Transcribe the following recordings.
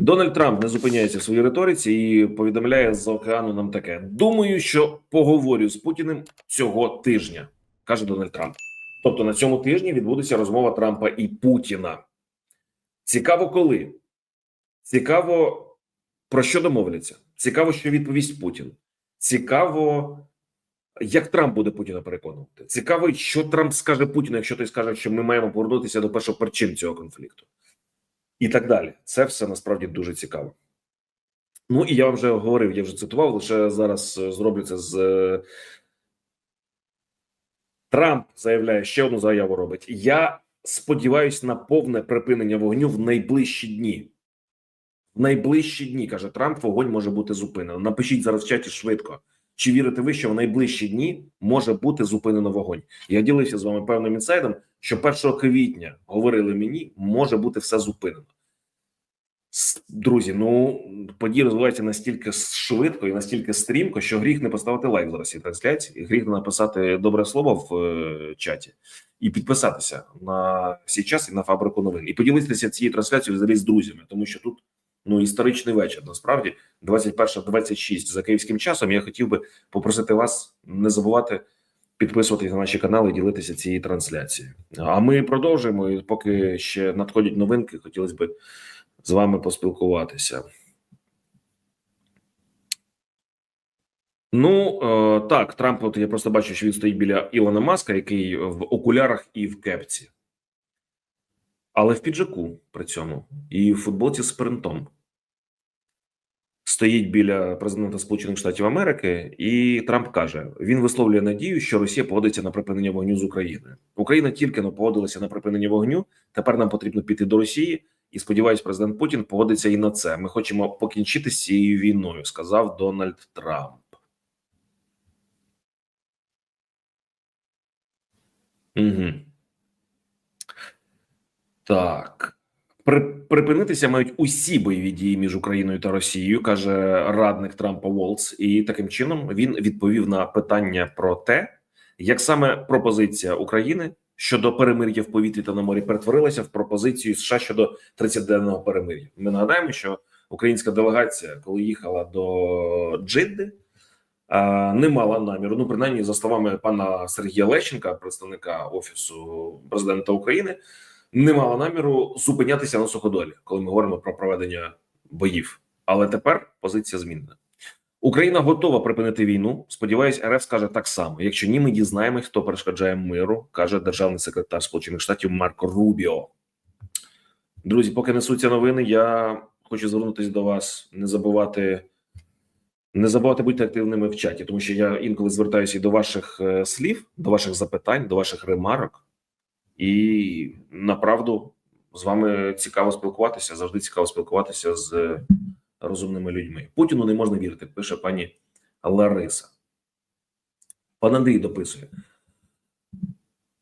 Дональд Трамп не зупиняється в своїй риториці і повідомляє з океану нам таке: думаю, що поговорю з Путіним цього тижня, каже Дональд Трамп. Тобто на цьому тижні відбудеться розмова Трампа і Путіна. Цікаво, коли цікаво про що домовляться. Цікаво, що відповість Путін. Цікаво, як Трамп буде Путіна переконувати. Цікаво, що Трамп скаже Путіну, якщо той скаже, що ми маємо повернутися до першого причин цього конфлікту, і так далі. Це все насправді дуже цікаво. Ну і я вам вже говорив, я вже цитував, лише зараз е, зроблю це з е, Трамп заявляє ще одну заяву. Робить. Я сподіваюся на повне припинення вогню в найближчі дні. В найближчі дні каже Трамп, вогонь може бути зупинено. Напишіть зараз в чаті швидко. Чи вірите ви, що в найближчі дні може бути зупинено вогонь? Я ділився з вами певним інсайдом, що 1 квітня говорили мені, може бути все зупинено. Друзі, ну події розвиваються настільки швидко і настільки стрімко, що гріх не поставити лайк зараз цій трансляції, гріх не написати добре слово в е, чаті і підписатися на всі час і на фабрику новин, і поділитися цією трансляцією взагалі з друзями, тому що тут ну історичний вечір. Насправді, 21.26 за київським часом. Я хотів би попросити вас не забувати підписуватись на наші канали і ділитися цією трансляцією. А ми продовжуємо. І поки ще надходять новинки, хотілося б з вами поспілкуватися. Ну е, так, Трамп, от я просто бачу, що він стоїть біля Ілона Маска, який в окулярах і в кепці, але в піджаку при цьому і в футболці з принтом. Стоїть біля президента Сполучених Штатів Америки, і Трамп каже: він висловлює надію, що Росія погодиться на припинення вогню з Україною. Україна тільки но погодилася на припинення вогню. Тепер нам потрібно піти до Росії, і сподіваюсь, президент Путін погодиться і на це. Ми хочемо покінчити з цією війною, сказав Дональд Трамп. Угу. Так. При, припинитися мають усі бойові дії між Україною та Росією, каже радник Трампа Волц. І таким чином він відповів на питання про те, як саме пропозиція України щодо перемир'я в повітрі та на морі перетворилася в пропозицію США щодо 30-денного перемир'я. Ми нагадаємо, що українська делегація, коли їхала до Джидди, не мала наміру. Ну, принаймні, за словами пана Сергія Лещенка, представника офісу президента України, не мала наміру зупинятися на суходолі, коли ми говоримо про проведення боїв. Але тепер позиція змінена. Україна готова припинити війну. Сподіваюсь, РФ скаже так само. Якщо ні, ми дізнаємось, хто перешкоджає миру, каже державний секретар Сполучених Штатів Марко Рубіо. Друзі, поки несуться новини, я хочу звернутися до вас, не забувати. Не забувати бути активними в чаті, тому що я інколи звертаюся і до ваших е, слів, до ваших запитань, до ваших ремарок, і направду з вами цікаво спілкуватися. Завжди цікаво спілкуватися з розумними людьми. Путіну не можна вірити, пише пані Лариса. Пан Андрій дописує.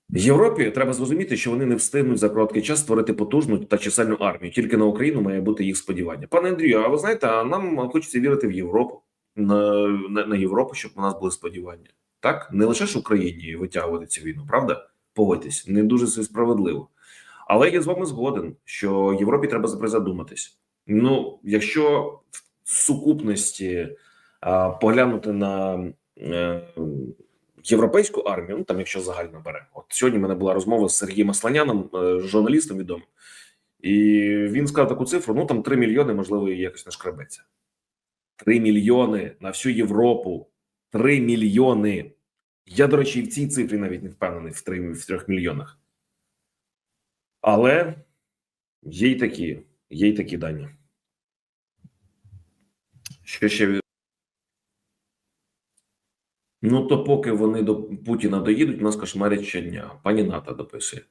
Європі треба зрозуміти, що вони не встигнуть за короткий час створити потужну та чисельну армію. Тільки на Україну має бути їх сподівання. Пане Андрію, а ви знаєте, а нам хочеться вірити в Європу, на, на, на Європу, щоб у нас були сподівання. Так, не лише ж Україні витягувати цю війну, правда? Погодьтесь, не дуже це справедливо. Але я з вами згоден, що Європі треба призадуматись. Ну, якщо в сукупності а, поглянути на е, європейську армію, ну там, якщо загально беремо, от сьогодні в мене була розмова з Сергієм Асланяном, е, журналістом відомим, і він сказав таку цифру: ну там 3 мільйони, можливо, якось не шкребеться. 3 мільйони на всю Європу. 3 мільйони. Я, до речі, і в цій цифрі навіть не впевнений в 3, в 3 мільйонах. Але є й такі, є й такі дані. Що ще Ну, то поки вони до Путіна доїдуть, нас кошмарять щодня. Пані Ната дописує.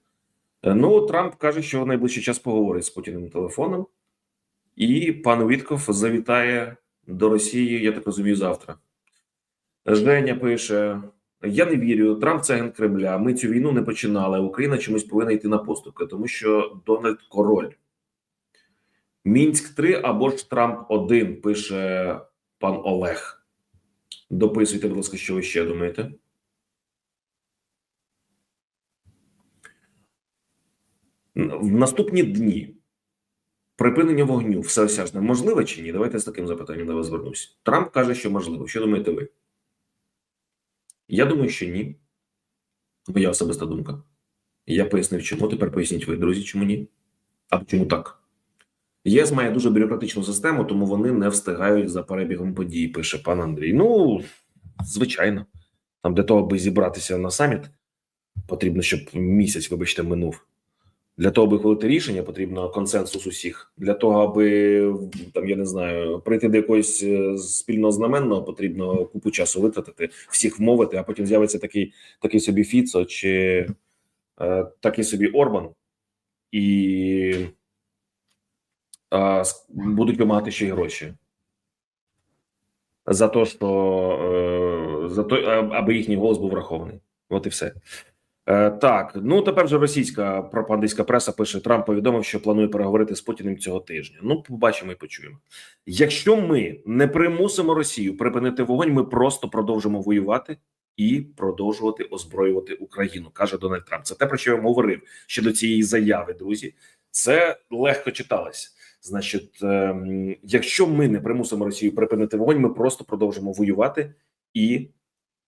Е, Ну, Трамп каже, що в найближчий час поговорить з Путіним телефоном, і пан Вітков завітає до Росії, я так розумію, завтра. Женя пише: Я не вірю. Трамп це агент Кремля. Ми цю війну не починали. Україна чомусь повинна йти на поступки, тому що Дональд король. Мінськ 3 або ж Трамп 1, пише пан Олег. Дописуйте, будь ласка, що ви ще думаєте? В наступні дні Припинення вогню всеосяжне можливе чи ні? Давайте з таким запитанням до вас звернусь. Трамп каже, що можливо. Що думаєте ви? Я думаю, що ні. Моя особиста думка. Я пояснив, чому. Тепер поясніть ви, друзі, чому ні? А чому так? ЄС має дуже бюрократичну систему, тому вони не встигають за перебігом подій, пише пан Андрій. Ну, звичайно. Там для того, аби зібратися на саміт, потрібно, щоб місяць, вибачте, минув. Для того, аби хвалити рішення, потрібно консенсус усіх. Для того, аби там я не знаю, прийти до якогось е, спільного знаменного, потрібно купу часу витратити, всіх вмовити, а потім з'явиться такий такий собі Фіцо чи е, такий собі Орбан, і е, будуть вимагати ще й гроші. За те, що е, за то, аби їхній голос був врахований. От і все. Е, так, ну тепер вже російська пропагандистська преса пише: Трамп повідомив, що планує переговорити з Путіним цього тижня. Ну, побачимо і почуємо. Якщо ми не примусимо Росію припинити вогонь, ми просто продовжимо воювати і продовжувати озброювати Україну, каже Дональд Трамп. Це те, про що я вам говорив ще до цієї заяви, друзі. Це легко читалось. Значить, ем, якщо ми не примусимо Росію припинити вогонь, ми просто продовжимо воювати і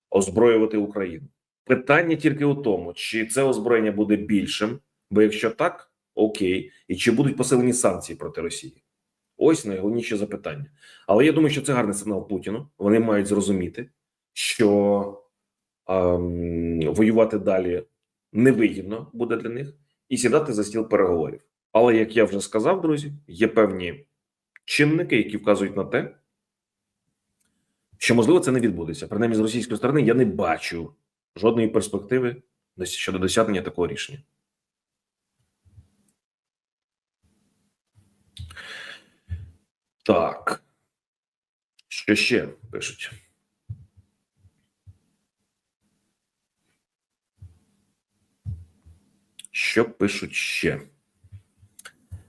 озброювати Україну. Питання тільки у тому, чи це озброєння буде більшим, бо якщо так, окей, і чи будуть посилені санкції проти Росії? Ось найголовніше запитання. Але я думаю, що це гарний сигнал Путіну. Вони мають зрозуміти, що ем, воювати далі невигідно буде для них і сідати за стіл переговорів. Але як я вже сказав, друзі, є певні чинники, які вказують на те, що можливо це не відбудеться. Принаймні, з російської сторони я не бачу жодної перспективи щодо досягнення такого рішення. Так. Що ще пишуть? Що пишуть ще?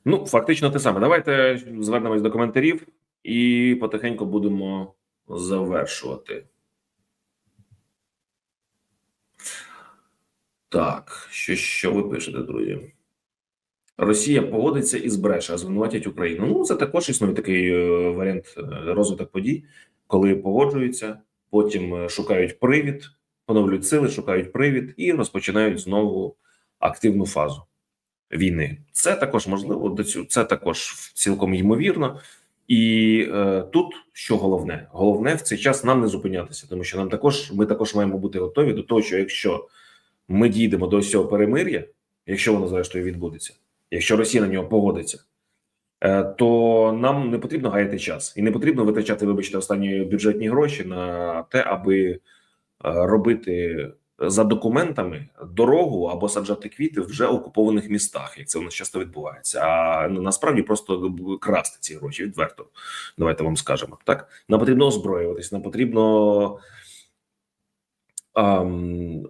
Ну, фактично те саме. Давайте звернемось до коментарів і потихеньку будемо завершувати. Так, що, що ви пишете, друзі? Росія погодиться і збреше, звинуватять Україну. Ну, це також існує такий е, варіант е, розвиток подій, коли погоджуються, потім е, шукають привід, поновлюють сили, шукають привід і розпочинають знову активну фазу війни. Це також можливо, це також цілком ймовірно. І е, тут що головне, головне в цей час нам не зупинятися, тому що нам також ми також маємо бути готові до того, що якщо ми дійдемо до цього перемир'я, якщо воно зрештою відбудеться, якщо Росія на нього погодиться, е, то нам не потрібно гаяти час і не потрібно витрачати, вибачте, останні бюджетні гроші на те, аби е, робити за документами дорогу або саджати квіти в вже окупованих містах, як це у нас часто відбувається. А ну, насправді просто красти ці гроші відверто. Давайте вам скажемо. Так нам потрібно озброюватись, нам потрібно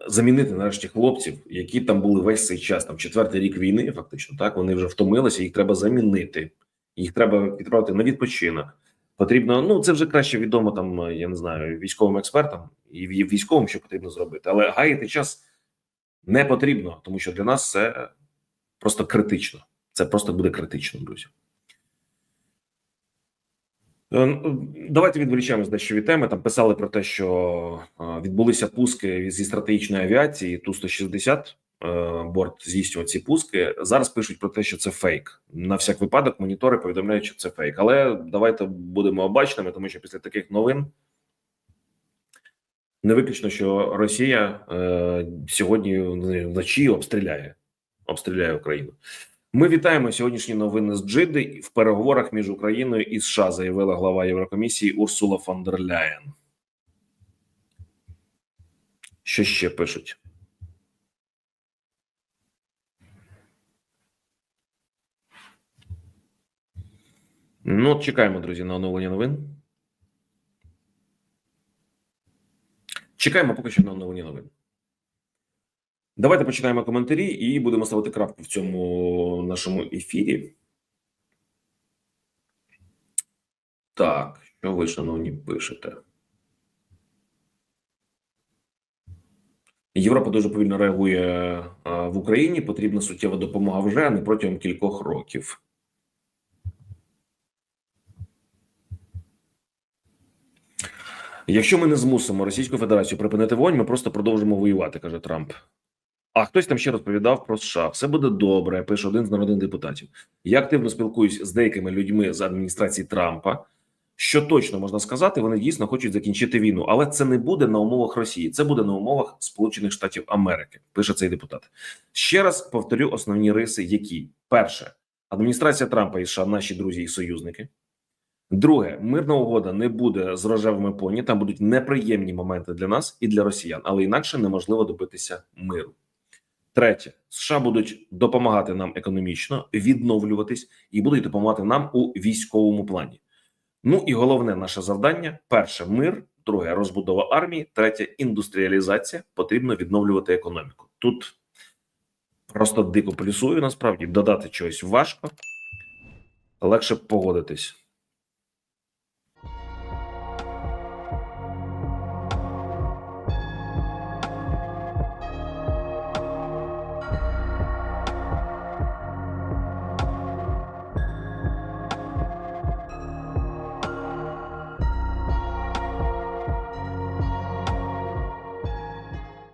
замінити нарешті хлопців, які там були весь цей час, там четвертий рік війни. Фактично, так вони вже втомилися. Їх треба замінити, їх треба відправити на відпочинок. Потрібно, ну це вже краще відомо там, я не знаю, військовим експертам і військовим, що потрібно зробити. Але гаяти час не потрібно, тому що для нас це просто критично. Це просто буде критично, друзі. Е, ну, Давайте відволічаємось дещо від теми. Там писали про те, що е, відбулися пуски зі стратегічної авіації ту 160 е, борт здійснював ці пуски. Зараз пишуть про те, що це фейк. На всяк випадок монітори повідомляють, що це фейк. Але давайте будемо обачними, тому що після таких новин не виключно, що Росія е, сьогодні вночі обстріляє обстріляє Україну. Ми вітаємо сьогоднішні новини з Джиди. В переговорах між Україною і США заявила глава Єврокомісії Урсула фон дер Ляєн. Що ще пишуть? Ну, от чекаємо, друзі, на оновлення новин. Чекаємо поки що на оновлення новин. Давайте починаємо коментарі і будемо ставити крапку в цьому нашому ефірі. Так, що ви, шановні, пишете? Європа дуже повільно реагує в Україні. Потрібна суттєва допомога вже а не протягом кількох років. Якщо ми не змусимо Російську Федерацію припинити вогонь, ми просто продовжимо воювати, каже Трамп. А хтось там ще розповідав про США. Все буде добре, пише один з народних депутатів. Я активно спілкуюсь з деякими людьми з адміністрації Трампа. Що точно можна сказати, вони дійсно хочуть закінчити війну, але це не буде на умовах Росії, це буде на умовах Сполучених Штатів Америки. Пише цей депутат. Ще раз повторю основні риси, які перше адміністрація Трампа і США наші друзі і союзники. Друге, мирна угода не буде з рожевими поні. Там будуть неприємні моменти для нас і для росіян, але інакше неможливо добитися миру. Третє, США будуть допомагати нам економічно відновлюватись і будуть допомагати нам у військовому плані. Ну і головне наше завдання: перше мир, друге розбудова армії, третє індустріалізація. Потрібно відновлювати економіку. Тут просто дико плюсую. Насправді додати чогось важко, легше погодитись.